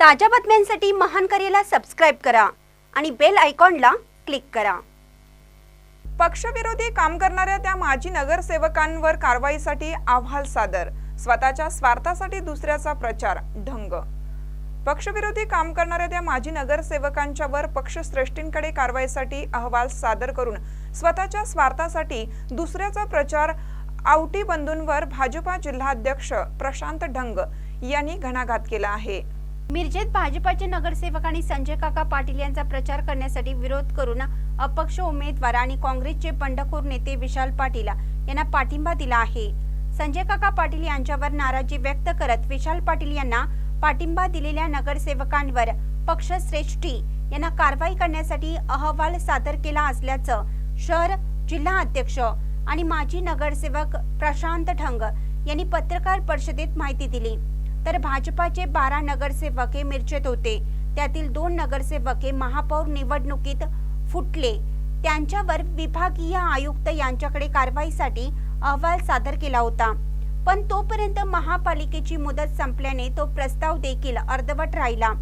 ताज्या बातम्यांसाठी महान करेला सबस्क्राईब करा आणि बेल आयकॉनला क्लिक करा. पक्षविरोधी काम करणाऱ्या त्या माजी नगरसेवकांवर कारवाईसाठी अहवाल सादर स्वतःच्या स्वार्थासाठी दुसऱ्याचा प्रचार ढंग. पक्षविरोधी काम करणाऱ्या त्या माजी नगरसेवकांच्यावर पक्षश्रेष्ठींकडे कारवाईसाठी अहवाल सादर करून स्वतःच्या स्वार्थासाठी दुसऱ्याचा प्रचार आवटी बंधूंवर भाजपा जिल्हाध्यक्ष प्रशांत ढंग यांनी घणाघात केला आहे. मिरजेत भाजपाचे नगरसेवक आणि संजय काका पाटील यांचा प्रचार करण्यासाठी विरोध करून अपक्ष उमेदवार आणि काँग्रेसचे बंडखोर नेते विशाल पाटील यांना पाठिंबा दिला आहे. संजय काका पाटील यांच्यावर नाराजी व्यक्त करत विशाल पाटील यांना पाठिंबा दिलेल्या नगरसेवकांवर पक्षश्रेष्ठी यांना कारवाई करण्यासाठी अहवाल सादर केला असल्याचं शहर जिल्हा अध्यक्ष आणि माजी नगरसेवक प्रशांत ठंग यांनी पत्रकार परिषदेत माहिती दिली. तर भाजपाचे बारा नगरसेवक हे होते. त्यातील दोन नगरसेवके महापौर निवडणुकीत फुटले. त्यांच्यावर विभागीय आयुक्त यांच्याकडे कारवाईसाठी अहवाल सादर केला होता. पण तोपर्यंत महापालिकेची मुदत संपल्याने तो प्रस्ताव देखील अर्धवट राहिला.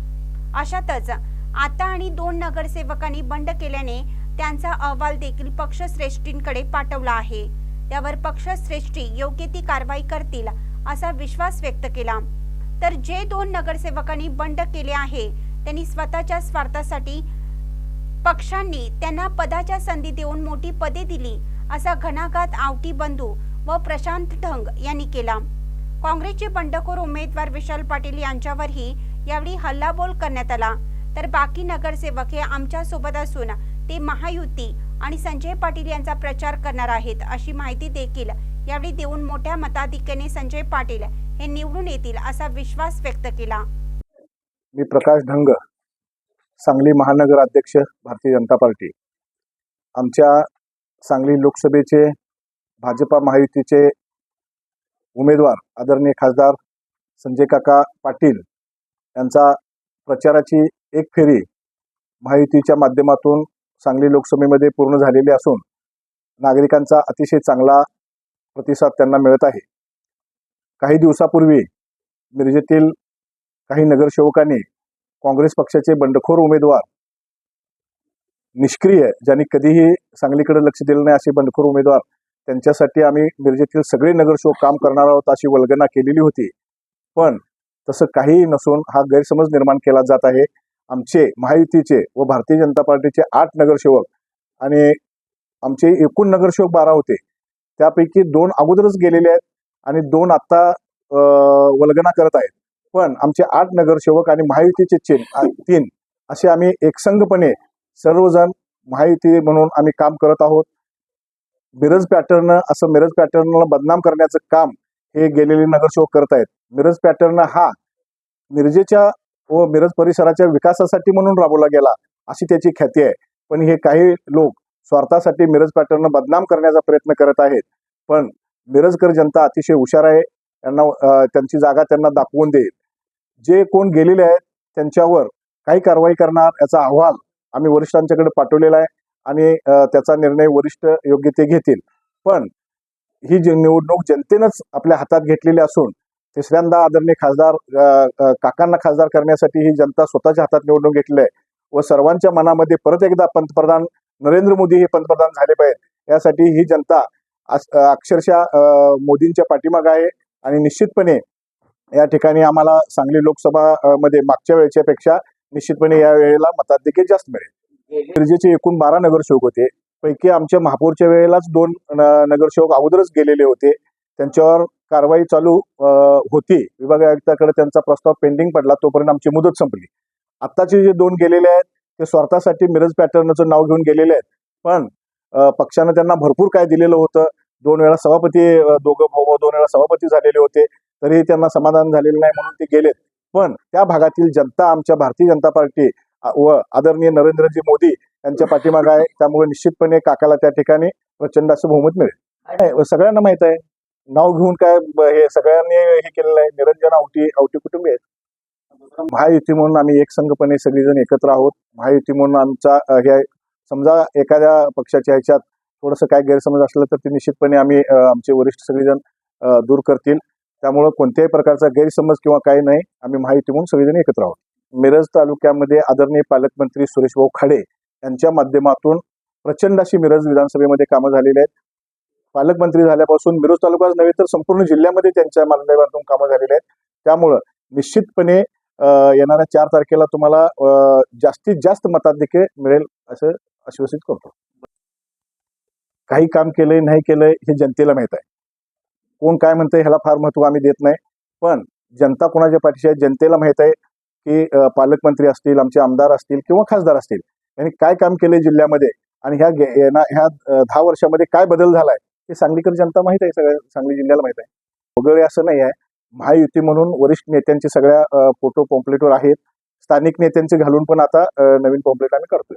अशातच आता आणि दोन नगरसेवकांनी बंड केल्याने त्यांचा अहवाल देखील पक्षश्रेष्ठींकडे पाठवला आहे. त्यावर पक्षश्रेष्ठी योग्य ती कारवाई करतील असा विश्वास व्यक्त केला. तर जे दोन नगरसेवकांनी बंड केले आहे त्यांनी स्वतःच्या स्वार्थासाठी पक्षांनी त्यांना पदाच्या संधी देऊन मोठी पदे दिली असा घणाघात आवटी बंधू व प्रशांत ढंग यांनी केला. काँग्रेसचे बंडखोर उमेदवार विशाल पाटील यांच्यावरही यावेळी हल्लाबोल करण्यात आला. तर बाकी नगरसेवक हे आमच्यासोबत असून ते महायुती आणि संजय पाटील यांचा प्रचार करणार आहेत अशी माहिती देखील यावेळी देऊन मोठ्या मताधिक्याने संजय पाटील हे निवडून येतील असा विश्वास व्यक्त केला. मी प्रकाश ढंग सांगली महानगर अध्यक्ष भारतीय जनता पार्टी. आमच्या सांगली लोकसभेचे भाजपा महायुतीचे उमेदवार आदरणीय खासदार संजय काका पाटील यांचा प्रचाराची एक फेरी महायुतीच्या माध्यमातून सांगली लोकसभेमध्ये पूर्ण झालेली असून नागरिकांचा अतिशय चांगला प्रतिसाद त्यांना मिळत आहे. काही दिवसापूर्वी मिरजेतील काही नगरसेवकांनी काँग्रेस पक्षाचे बंडखोर उमेदवार निष्क्रिय ज्यांनी कधीही सांगलीकडे लक्ष दिलं नाही असे बंडखोर उमेदवार त्यांच्यासाठी आम्ही मिरजेतील सगळे नगरसेवक काम करणार आहोत अशी वल्गना केलेली होती. पण तसं काहीही नसून हा गैरसमज निर्माण केला जात आहे. आमचे महायुतीचे व भारतीय जनता पार्टीचे आठ नगरसेवक आणि आमचे एकूण नगरसेवक बारा होते. त्यापैकी दोन अगोदरच गेलेले आहेत. आणि दोन आत्ता वल्गना करत आहेत. पण आमचे आठ नगरसेवक आणि महायुतीचे चेन तीन असे आम्ही एकसंघपणे सर्वजण महायुती म्हणून आम्ही काम करत आहोत. मिरज पॅटर्न असं मिरज पॅटर्नला बदनाम करण्याचं काम हे गेलेले नगरसेवक करत आहेत. मिरज पॅटर्न हा मिरजेच्या व मिरज परिसराच्या विकासासाठी म्हणून राबवला गेला अशी त्याची ख्याती आहे. पण हे काही लोक स्वार्थासाठी मिरज पॅटर्न बदनाम करण्याचा प्रयत्न करत आहेत. पण मिरजकर जनता अतिशय हुशार आहे. त्यांना त्यांची जागा त्यांना दाखवून देईल. जे कोण गेलेले आहेत त्यांच्यावर काही कारवाई करणार याचा अहवाल आम्ही वरिष्ठांच्याकडे पाठवलेला आहे आणि त्याचा निर्णय वरिष्ठ योग्य ते घेतील. पण ही जी निवडणूक जनतेनंच आपल्या हातात घेतलेली असून तिसऱ्यांदा आदरणीय खासदार काकांना खासदार करण्यासाठी ही जनता स्वतःच्या हातात निवडणूक घेतली आहे व सर्वांच्या मनामध्ये परत एकदा पंतप्रधान नरेंद्र मोदी हे पंतप्रधान झाले पाहिजेत. यासाठी ही जनता अक्षरशः मोदींच्या पाठीमागं आहे आणि निश्चितपणे या ठिकाणी आम्हाला सांगली लोकसभा मध्ये मागच्या वेळेच्या पेक्षा निश्चितपणे या वेळेला मतात देखील जास्त मिळेल. मिरजेचे एकूण बारा नगरसेवक होते. पैकी आमच्या महापौरच्या वेळेलाच दोन नगरसेवक अगोदरच गेलेले होते. त्यांच्यावर कारवाई चालू होती. विभाग आयुक्ताकडे त्यांचा प्रस्ताव पेंडिंग पडला तोपर्यंत आमची मुदत संपली. आत्ताचे जे दोन गेलेले आहेत ते स्वार्थासाठी मिरज पॅटर्नचं नाव घेऊन गेलेले आहेत. पण पक्षानं त्यांना भरपूर काय दिलेलं होतं. दोन वेळा सभापती दोघं भाऊ दोन वेळा सभापती झालेले होते. तरीही त्यांना समाधान झालेलं नाही म्हणून ते गेलेत. पण त्या भागातील जनता आमच्या भारतीय जनता पार्टी व आदरणीय नरेंद्रजी मोदी यांच्या पाठीमागं आहे. त्यामुळे निश्चितपणे काकाला त्या ठिकाणी प्रचंड असं बहुमत मिळेल. सगळ्यांना माहीत आहे. नाव घेऊन काय हे सगळ्यांनी हे केलेलं आहे. निरंजन आवटी आवटी कुटुंबी आहेत महायुती म्हणून आम्ही एकसंघपणे सगळेजण एकत्र आहोत. महायुती म्हणून आमचा हे समजा एखाद्या पक्षाच्या ह्याच्यात थोडंसं काय गैरसमज असलं तर ते निश्चितपणे आम्ही आमचे वरिष्ठ सगळेजण दूर करतील. त्यामुळं कोणत्याही प्रकारचा गैरसमज किंवा काही नाही. आम्ही माहिती म्हणून सगळेजण एकत्र आहोत. मिरज तालुक्यामध्ये आदरणीय पालकमंत्री सुरेश भाऊ खाडे यांच्या माध्यमातून प्रचंड अशी मिरज विधानसभेमध्ये कामं झालेली आहेत. पालकमंत्री झाल्यापासून मिरज तालुकाच नव्हे तर संपूर्ण जिल्ह्यामध्ये त्यांच्या माध्यमातून कामं झालेली आहेत. त्यामुळं निश्चितपणे येणाऱ्या चार तारखेला तुम्हाला जास्तीत जास्त मताधिक्य मिळेल असं आश्वासित करतो. काही काम केलंय नाही केलंय हे जनतेला माहीत आहे. कोण काय म्हणतंय ह्याला फार महत्त्व आम्ही देत नाही. पण जनता कोणाच्या पाठीशी आहे जनतेला माहीत आहे की पालकमंत्री असतील आमचे आमदार असतील किंवा खासदार असतील यांनी काय काम केले जिल्ह्यामध्ये आणि ह्या ह्या दहा वर्षामध्ये काय बदल झालाय हे सांगलीकर जनता माहीत आहे सगळ्या सांगली जिल्ह्याला माहीत आहे. वगैरे असं नाही आहे. महायुती म्हणून वरिष्ठ नेत्यांचे सगळ्या फोटो पॉम्पलेटवर आहेत. स्थानिक नेत्यांचे घालून पण आता नवीन पॉम्पलेट आम्ही करतोय.